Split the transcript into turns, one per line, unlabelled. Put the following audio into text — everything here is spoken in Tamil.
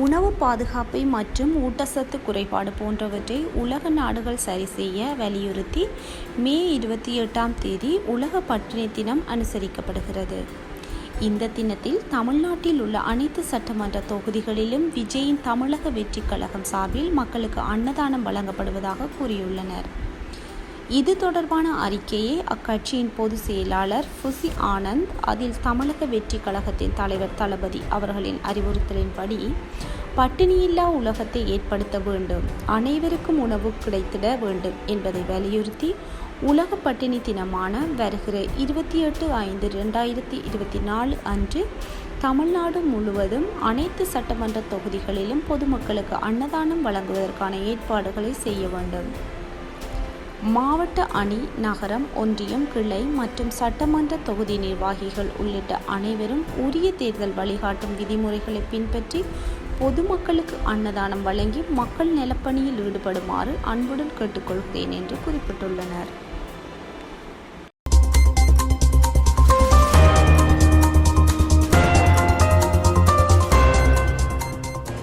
உணவு பாதுகாப்பை மற்றும் ஊட்டச்சத்து குறைபாடு போன்றவற்றை உலக நாடுகள் சரி செய்ய வலியுறுத்தி மே இருபத்தி எட்டாம் தேதி உலக பட்டினி தினம் அனுசரிக்கப்படுகிறது. இந்த தினத்தில் தமிழ்நாட்டில் உள்ள அனைத்து சட்டமன்ற தொகுதிகளிலும் விஜயின் தமிழக வெற்றிக் கழகம் சார்பில் மக்களுக்கு அன்னதானம் வழங்கப்படுவதாக கூறியுள்ளனர். இது தொடர்பான அறிக்கையை அக்கட்சியின் பொதுச் செயலாளர் ஃபுசி ஆனந்த் அதில் தமிழக வெற்றி கழகத்தின் தலைவர் தளபதி அவர்களின் அறிவுறுத்தலின்படி பட்டினியில்லா உலகத்தை ஏற்படுத்த வேண்டும் அனைவருக்கும் உணவு கிடைத்திட வேண்டும் என்பதை வலியுறுத்தி உலக பட்டினி தினமான வருகிற இருபத்தி எட்டு ஐந்து ரெண்டாயிரத்தி இருபத்தி நாலு அன்று தமிழ்நாடு முழுவதும் அனைத்து சட்டமன்ற தொகுதிகளிலும் பொதுமக்களுக்கு அன்னதானம் வழங்குவதற்கான ஏற்பாடுகளை செய்ய வேண்டும். மாவட்ட அணி நகரம் ஒன்றியம் கிளை மற்றும் சட்டமன்ற தொகுதி நிர்வாகிகள் உள்ளிட்ட அனைவரும் உரிய தேர்தல் வழிகாட்டும் விதிமுறைகளை பின்பற்றி பொதுமக்களுக்கு அன்னதானம் வழங்கி மக்கள் நலப்பணியில் ஈடுபடுமாறு அன்புடன் கேட்டுக்கொள்கிறேன் என்று குறிப்பிட்டுள்ளனர்.